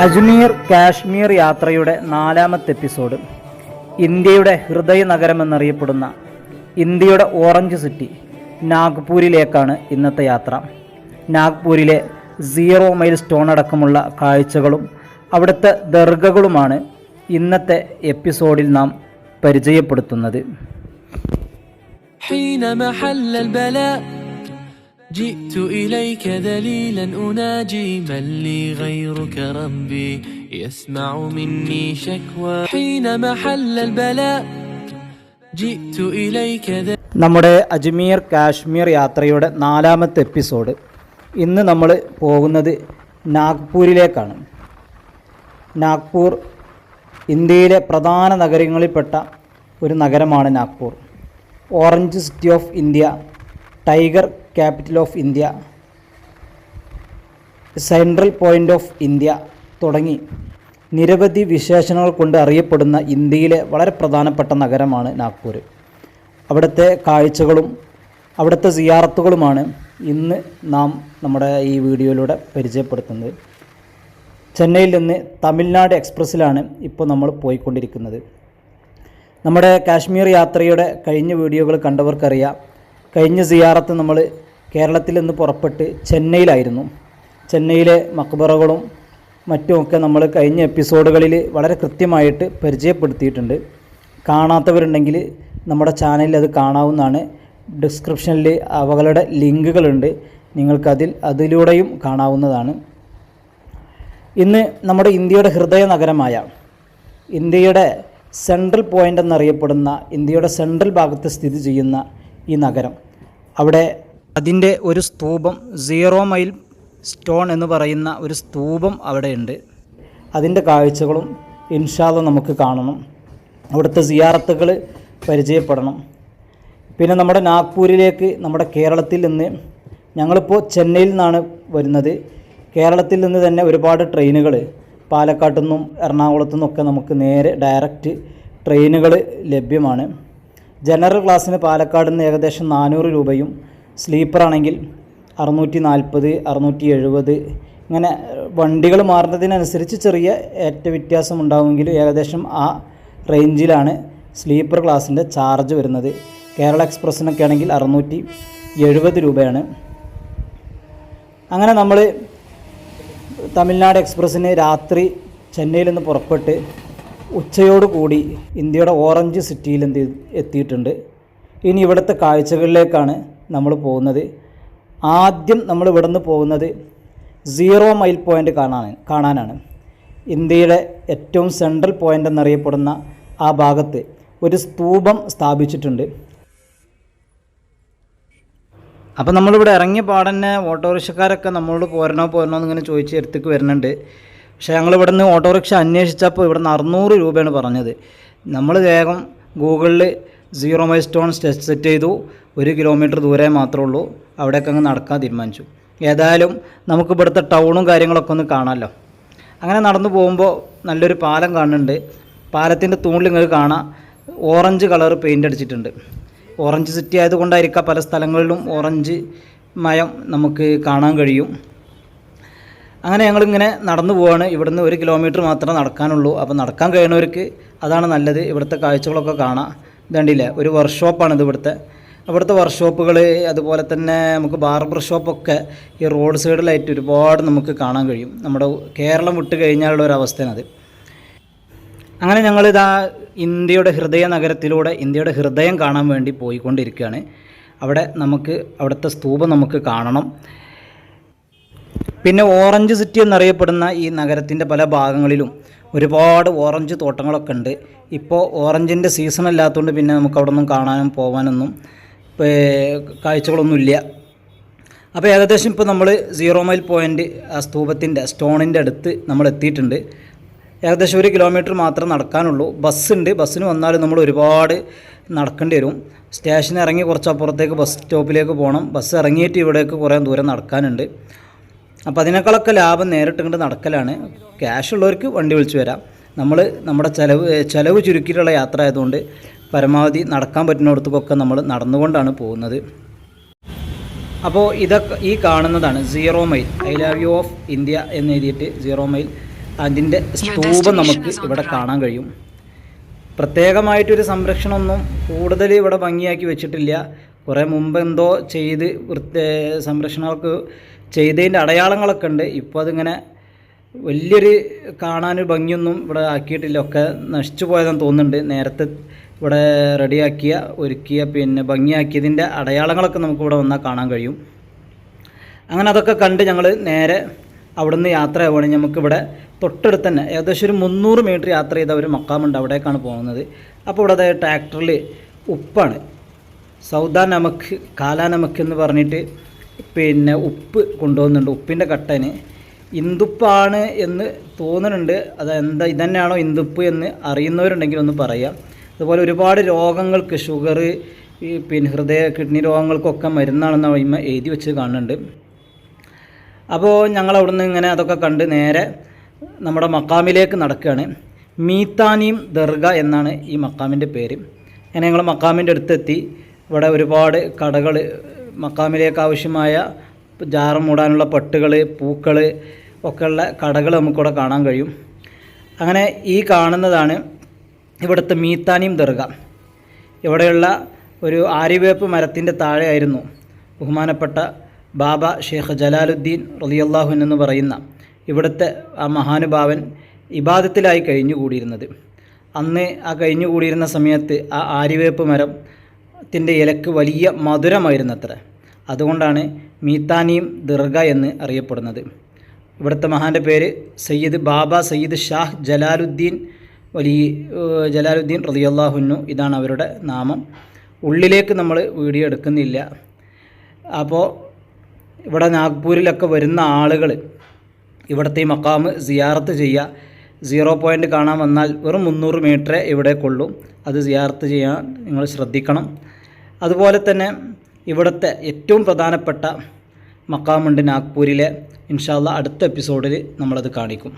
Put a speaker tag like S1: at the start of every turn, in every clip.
S1: അജ്മീർ കാശ്മീർ യാത്രയുടെ നാലാമത്തെ എപ്പിസോഡ്. ഇന്ത്യയുടെ ഹൃദയ നഗരമെന്നറിയപ്പെടുന്ന ഇന്ത്യയുടെ ഓറഞ്ച് സിറ്റി നാഗ്പൂരിലേക്കാണ് ഇന്നത്തെ യാത്ര. നാഗ്പൂരിലെ സീറോ മൈൽ സ്റ്റോൺ അടക്കമുള്ള കാഴ്ചകളും അവിടുത്തെ ദർഗകളുമാണ് ഇന്നത്തെ എപ്പിസോഡിൽ നാം പരിചയപ്പെടുത്തുന്നത്.
S2: جئت إليك ذليلا أناجي من لي غيرك ربي يسمع مني شكوى حين محل البلاء جئت إليك ذليلا
S1: നമ്മുടെ അജ്മീർ കാശ്മീർ യാത്രയുടെ നാലാമത്തെ എപ്പിസോഡ് ഇന്ന് നമ്മൾ പോകുന്നത് നാഗ്പൂരിലേക്കാണ് നാഗ്പൂർ ഇന്ത്യയിലെ പ്രധാന നഗരങ്ങളിൽപ്പെട്ട ഒരു നഗരമാണ് Nagpur orange city of India tiger capital of India central point of India തുടങ്ങി നിരവധി വിശേഷണങ്ങൾ കൊണ്ട് അറിയപ്പെടുന്ന ഇന്ത്യയിലെ വളരെ പ്രധാനപ്പെട്ട നഗരമാണ് നാഗ്പൂർ. അവിടുത്തെ കാഴ്ചകളും അവിടുത്തെ സിയാറത്തുകളുമാണ് ഇന്ന് നാം നമ്മുടെ ഈ വീഡിയോയിലൂടെ പരിചയപ്പെടുത്തുന്നത്. ചെന്നൈയിൽ നിന്ന് തമിഴ്നാട് എക്സ്പ്രസ്സിലാണ് ഇപ്പോൾ നമ്മൾ പോയിക്കൊണ്ടിരിക്കുന്നത്. നമ്മുടെ കാശ്മീർ യാത്രയുടെ കഴിഞ്ഞ വീഡിയോകൾ കണ്ടവർക്കറിയാം. കഴിഞ്ഞ സിയാറത്ത് നമ്മൾ കേരളത്തിൽ നിന്ന് പുറപ്പെട്ട് ചെന്നൈയിലായിരുന്നു. ചെന്നൈയിലെ മക്ബറകളും മറ്റുമൊക്കെ നമ്മൾ കഴിഞ്ഞ എപ്പിസോഡുകളിൽ വളരെ കൃത്യമായിട്ട് പരിചയപ്പെടുത്തിയിട്ടുണ്ട്. കാണാത്തവരുണ്ടെങ്കിൽ നമ്മുടെ ചാനലിൽ അത് കാണാവുന്നതാണ്. ഡിസ്ക്രിപ്ഷനിൽ അവകളുടെ ലിങ്കുകളുണ്ട്. നിങ്ങൾക്കതിൽ അതിലൂടെയും കാണാവുന്നതാണ്. ഇന്ന് നമ്മുടെ ഇന്ത്യയുടെ ഹൃദയ നഗരമായ ഇന്ത്യയുടെ സെൻട്രൽ പോയിന്റ് എന്നറിയപ്പെടുന്ന ഇന്ത്യയുടെ സെൻട്രൽ ഭാഗത്ത് സ്ഥിതി ചെയ്യുന്ന ഈ നഗരം. അവിടെ അതിന്റെ ഒരു സ്തൂപം സീറോ മൈൽ സ്റ്റോൺ എന്ന് പറയുന്ന ഒരു സ്തൂപം അവിടെയുണ്ട്. അതിന്റെ കാഴ്ചകളും ഇൻഷാദ നമുക്ക് കാണണം. അവിടുത്തെ സിയാറത്തുകൾ പരിചയപ്പെടണം. പിന്നെ നമ്മുടെ നാഗ്പൂരിലേക്ക് നമ്മുടെ കേരളത്തിൽ നിന്ന് ഞങ്ങളിപ്പോൾ ചെന്നൈയിൽ നിന്നാണ് വരുന്നത്. കേരളത്തിൽ നിന്ന് തന്നെ ഒരുപാട് ട്രെയിനുകൾ പാലക്കാട്ടു നിന്നും എറണാകുളത്തു നിന്നൊക്കെ നമുക്ക് നേരെ ഡയറക്റ്റ് ട്രെയിനുകൾ ലഭ്യമാണ്. ജനറൽ ക്ലാസ്സിന് പാലക്കാട് നിന്ന് ഏകദേശം നാനൂറ് രൂപയും സ്ലീപ്പർ ആണെങ്കിൽ അറുന്നൂറ്റി നാൽപ്പത് അറുന്നൂറ്റി എഴുപത് ഇങ്ങനെ വണ്ടികൾ മാറുന്നതിനനുസരിച്ച് ചെറിയ ഏറ്റ വ്യത്യാസം ഉണ്ടാവുമെങ്കിലും ഏകദേശം ആ റേഞ്ചിലാണ് സ്ലീപ്പർ ക്ലാസ്സിന്റെ ചാർജ് വരുന്നത്. കേരള എക്സ്പ്രസ്സിനൊക്കെ ആണെങ്കിൽ അറുന്നൂറ്റി എഴുപത് രൂപയാണ്. അങ്ങനെ നമ്മൾ തമിഴ്നാട് എക്സ്പ്രസ്സിന് രാത്രി ചെന്നൈയിൽ നിന്ന് പുറപ്പെട്ട് ഉച്ചയോട് കൂടി ഇന്ത്യയുടെ ഓറഞ്ച് സിറ്റിയിൽ എന്ത് എത്തിയിട്ടുണ്ട്. ഇനി ഇവിടുത്തെ കാഴ്ചകളിലേക്കാണ് നമ്മൾ പോകുന്നത്. ആദ്യം നമ്മൾ ഇവിടെ നിന്ന് പോകുന്നത് സീറോ മൈൽ പോയിന്റ് കാണാൻ കാണാനാണ്. ഇന്ത്യയുടെ ഏറ്റവും സെൻട്രൽ പോയിന്റ് എന്നറിയപ്പെടുന്ന ആ ഭാഗത്ത് ഒരു സ്തൂപം സ്ഥാപിച്ചിട്ടുണ്ട്. അപ്പോൾ നമ്മളിവിടെ ഇറങ്ങിയ പാടന്നെ ഓട്ടോറിക്ഷക്കാരൊക്കെ നമ്മളോട് പോരണോ പോരണോ എന്നിങ്ങനെ ചോദിച്ച് എടുത്തേക്ക് വരുന്നുണ്ട്. പക്ഷേ ഞങ്ങൾ ഇവിടെ നിന്ന് ഓട്ടോറിക്ഷ അന്വേഷിച്ചപ്പോൾ ഇവിടെ നിന്ന് അറുന്നൂറ് രൂപയാണ് പറഞ്ഞത്. നമ്മൾ വേഗം ഗൂഗിളിൽ സീറോ മൈൽ സ്റ്റോൺ സെറ്റ് ചെയ്തു. ഒരു കിലോമീറ്റർ ദൂരെ മാത്രമേ ഉള്ളൂ. അവിടേക്ക് അങ്ങ് നടക്കാൻ തീരുമാനിച്ചു. ഏതായാലും നമുക്ക് ഇവിടുത്തെ ടൗണും കാര്യങ്ങളൊക്കെ ഒന്ന് കാണാമല്ലോ. അങ്ങനെ നടന്നു പോകുമ്പോൾ നല്ലൊരു പാലം കാണുന്നുണ്ട്. പാലത്തിന്റെ തൂണിൽ നിങ്ങൾക്ക് കാണാം. ഓറഞ്ച് കളർ പെയിന്റ് അടിച്ചിട്ടുണ്ട്. ഓറഞ്ച് സിറ്റി ആയതുകൊണ്ടായിരിക്കാം പല സ്ഥലങ്ങളിലും ഓറഞ്ച് മയം നമുക്ക് കാണാൻ കഴിയും. അങ്ങനെ ഞങ്ങളിങ്ങനെ നടന്നു പോവാണ്. ഇവിടുന്ന് ഒരു കിലോമീറ്റർ മാത്രമേ നടക്കാനുള്ളൂ. അപ്പോൾ നടക്കാൻ കഴിയുന്നവർക്ക് അതാണ് നല്ലത്. ഇവിടുത്തെ കാഴ്ചകളൊക്കെ കാണാം. ഇതുണ്ടില്ലേ ഒരു വർക്ക്ഷോപ്പാണിത് ഇവിടുത്തെ. അവിടുത്തെ വർക്ക്ഷോപ്പുകൾ അതുപോലെ തന്നെ നമുക്ക് ബാർബർ ഷോപ്പൊക്കെ ഈ റോഡ് സൈഡിലായിട്ട് ഒരുപാട് നമുക്ക് കാണാൻ കഴിയും. നമ്മുടെ കേരളം വിട്ട് കഴിഞ്ഞാലുള്ള ഒരു അവസ്ഥയാണത് അങ്ങനെ ഞങ്ങളിതാ ഇന്ത്യയുടെ ഹൃദയ നഗരത്തിലൂടെ ഇന്ത്യയുടെ ഹൃദയം കാണാൻ വേണ്ടി പോയിക്കൊണ്ടിരിക്കുകയാണ്. അവിടെ നമുക്ക് അവിടുത്തെ സ്തൂപം നമുക്ക് കാണണം. പിന്നെ ഓറഞ്ച് സിറ്റി എന്നറിയപ്പെടുന്ന ഈ നഗരത്തിന്റെ പല ഭാഗങ്ങളിലും ഒരുപാട് ഓറഞ്ച് തോട്ടങ്ങളൊക്കെ ഉണ്ട്. ഇപ്പോൾ ഓറഞ്ചിന്റെ സീസൺ അല്ലാത്തതുകൊണ്ട് പിന്നെ നമുക്ക് അവിടെ ഒന്നും കാണാനും പോകാനൊന്നും കാഴ്ചകളൊന്നുമില്ല. അപ്പോൾ ഏകദേശം ഇപ്പോൾ നമ്മൾ സീറോ മൈൽ പോയിന്റ് ആ സ്തൂപത്തിന്റെ സ്റ്റോണിന്റെ അടുത്ത് നമ്മൾ എത്തിയിട്ടുണ്ട്. ഏകദേശം ഒരു കിലോമീറ്റർ മാത്രം നടക്കാനുള്ളൂ. ബസ്സുണ്ട് ബസ്സിന് വന്നാൽ നമ്മൾ ഒരുപാട് നടക്കേണ്ടി വരും. സ്റ്റേഷനിൽ ഇറങ്ങി കുറച്ച് അപ്പുറത്തേക്ക് ബസ് സ്റ്റോപ്പിലേക്ക് പോകണം ബസ് ഇറങ്ങിയിട്ട് ഇവിടേക്ക് കുറേ ദൂരം നടക്കാനുണ്ട്. അപ്പോൾ അതിനേക്കാളൊക്കെ ലാഭം നേരിട്ട് ഇങ്ങോട്ട് നടക്കലാണ്. ക്യാഷ് ഉള്ളവർക്ക് വണ്ടി വിളിച്ചു വരാം. നമ്മൾ നമ്മുടെ ചിലവ് ചിലവ് ചുരുക്കിയിട്ടുള്ള യാത്ര ആയതുകൊണ്ട് പരമാവധി നടക്കാൻ പറ്റുന്നിടത്തൊക്കെ നമ്മൾ നടന്നുകൊണ്ടാണ് പോകുന്നത്. അപ്പോൾ ഇതൊക്കെ ഈ കാണുന്നതാണ് zero mile I love you of India എന്ന് എഴുതിയിട്ട് സീറോ മൈൽ അതിന്റെ സ്തൂപം നമുക്ക് ഇവിടെ കാണാൻ കഴിയും. പ്രത്യേകമായിട്ടൊരു സംരക്ഷണമൊന്നും കൂടുതൽ ഇവിടെ ഭംഗിയാക്കി വെച്ചിട്ടില്ല. കുറേ മുമ്പ് എന്തോ ചെയ്ത് വൃത്തി സംരക്ഷണമൊക്കെ ചെയ്തതിന്റെ അടയാളങ്ങളൊക്കെ ഉണ്ട്. ഇപ്പോൾ അതിങ്ങനെ വലിയൊരു കാണാനൊരു ഭംഗിയൊന്നും ഇവിടെ ആക്കിയിട്ടില്ല. ഒക്കെ നശിച്ചു പോയതെന്ന് തോന്നുന്നുണ്ട്. നേരത്തെ ഇവിടെ റെഡിയാക്കിയ ഒരുക്കിയ പിന്നെ ഭംഗിയാക്കിയതിന്റെ അടയാളങ്ങളൊക്കെ നമുക്ക് ഇവിടെ വന്നാൽ കാണാൻ കഴിയും. അങ്ങനെ അതൊക്കെ കണ്ട് ഞങ്ങൾ നേരെ അവിടുന്ന് യാത്ര ആവുകയാണെങ്കിൽ നമുക്കിവിടെ തൊട്ടടുത്ത് തന്നെ ഏകദേശം ഒരു മുന്നൂറ് മീറ്റർ യാത്ര ചെയ്ത ഒരു മക്കാമുണ്ട്. അവിടേക്കാണ് പോകുന്നത്. അപ്പോൾ ഇവിടെ അതായത് ട്രാക്ടറിൽ ഉപ്പാണ്. സൗദാ നമക്ക് കാലാ നമക്ക് എന്ന് പറഞ്ഞിട്ട് പിന്നെ ഉപ്പ് കൊണ്ടുപോകുന്നുണ്ട് ഉപ്പിന്റെ കട്ടന്. ഇന്ദുപ്പാണ് എന്ന് തോന്നുന്നുണ്ട്. അത് എന്താ ഇതന്നെയാണോ ഇന്ദുപ്പ് എന്ന് അറിയുന്നവരുണ്ടെങ്കിൽ ഒന്ന് പറയാം. അതുപോലെ ഒരുപാട് രോഗങ്ങൾക്ക് ഷുഗർ പിന്നെ ഹൃദയ കിഡ്നി രോഗങ്ങൾക്കൊക്കെ മരുന്നാണെന്ന് ഇമ്മ എഴുതി വെച്ച് കാണുന്നുണ്ട്. അപ്പോൾ ഞങ്ങൾ അവിടുന്ന് ഇങ്ങനെ അതൊക്കെ കണ്ട് നേരെ നമ്മുടെ മക്കാമിലേക്ക് നടക്കുകയാണ്. മീത്താനീം ദർഗ എന്നാണ് ഈ മക്കാമിന്റെ പേര്. അങ്ങനെ ഞങ്ങൾ മക്കാമിന്റെ അടുത്തെത്തി. ഇവിടെ ഒരുപാട് കടകൾ മക്കാമിലേക്ക് ആവശ്യമായ ജാറ് മൂടാനുള്ള പട്ടുകൾ പൂക്കൾ ഒക്കെയുള്ള കടകൾ നമുക്കിവിടെ കാണാൻ കഴിയും. അങ്ങനെ ഈ കാണുന്നതാണ് ഇവിടുത്തെ മീത്താനിയും ദർഗ. ഇവിടെയുള്ള ഒരു ആര്യവേപ്പ് മരത്തിന്റെ താഴെയായിരുന്നു ബഹുമാനപ്പെട്ട ബാബ ഷെയ്ഖ് ജലാലുദ്ദീൻ റളിയല്ലാഹു എന്ന് പറയുന്ന ഇവിടുത്തെ ആ മഹാനുഭാവൻ ഇബാദത്തിലായി കഴിഞ്ഞുകൂടിയിരുന്നത്. അന്ന് ആ കഴിഞ്ഞുകൂടിയിരുന്ന സമയത്ത് ആ ആര്യവേപ്പ് മരത്തിന്റെ ഇലക്ക് വലിയ മധുരമായിരുന്നത്ര. അതുകൊണ്ടാണ് മീത്താനിയും ദർഗ എന്ന് അറിയപ്പെടുന്നത്. ഇവിടുത്തെ മഹാന്റെ പേര് സയ്യിദ് ബാബ സയ്യിദ് ഷാഹ് ജലാലുദ്ദീൻ വലിയ ജലാലുദ്ദീൻ റതിയല്ലാഹുന്നു ഇതാണ് അവരുടെ നാമം. ഉള്ളിലേക്ക് നമ്മൾ വീഡിയോ എടുക്കുന്നില്ല. അപ്പോൾ ഇവിടെ നാഗ്പൂരിലൊക്കെ വരുന്ന ആളുകൾ ഇവിടുത്തെ ഈ മക്കാമ് സിയാറത്ത് ചെയ്യുക സീറോ പോയിന്റ് കാണാൻ വന്നാൽ വെറും മുന്നൂറ് മീറ്ററേ ഇവിടെ കൊള്ളൂ. അത് സിയാറത്ത് ചെയ്യാൻ നിങ്ങൾ ശ്രദ്ധിക്കണം. അതുപോലെ തന്നെ ഇവിടുത്തെ ഏറ്റവും പ്രധാനപ്പെട്ട മക്കാമുണ്ട് നാഗ്പൂരിലെ ഇൻഷാല്ല അടുത്ത എപ്പിസോഡിൽ നമ്മളത് കാണിക്കും.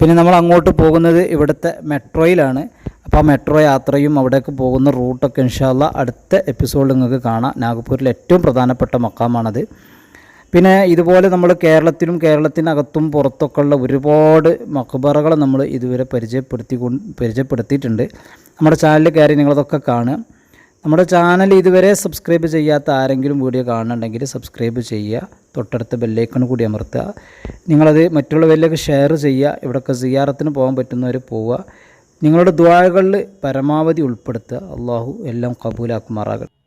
S1: പിന്നെ നമ്മൾ അങ്ങോട്ട് പോകുന്നത് ഇവിടുത്തെ മെട്രോയിലാണ്. അപ്പോൾ ആ മെട്രോ യാത്രയും അവിടേക്ക് പോകുന്ന റൂട്ടൊക്കെ ഇൻഷാല്ല അടുത്ത എപ്പിസോഡിൽ നിങ്ങൾക്ക് കാണാം. നാഗ്പൂരിലെ ഏറ്റവും പ്രധാനപ്പെട്ട മക്കാമാണത്. പിന്നെ ഇതുപോലെ നമ്മൾ കേരളത്തിലും കേരളത്തിനകത്തും പുറത്തൊക്കെ ഉള്ള ഒരുപാട് മക്ബറകൾ നമ്മൾ ഇതുവരെ പരിചയപ്പെടുത്തി പരിചയപ്പെടുത്തിയിട്ടുണ്ട്. നമ്മുടെ ചാനലിൽ കയറി നിങ്ങളതൊക്കെ കാണുക. നമ്മുടെ ചാനൽ ഇതുവരെ സബ്സ്ക്രൈബ് ചെയ്യാത്ത ആരെങ്കിലും വീഡിയോ കാണുന്നുണ്ടെങ്കിൽ സബ്സ്ക്രൈബ് ചെയ്യുക തൊട്ടടുത്ത ബെല്ലൈക്കൺ കൂടി അമർത്തുക. നിങ്ങളത് മറ്റുള്ളവരിലേക്ക് ഷെയർ ചെയ്യുക ഇവിടെയൊക്കെ സിയാറത്തിന് പോകാൻ പറ്റുന്നവർ പോവുക. നിങ്ങളുടെ ദ്വാരകളിൽ പരമാവധി ഉൾപ്പെടുത്തുക. അള്ളാഹു എല്ലാം കബൂലാക്കുമാറാകട്ടെ.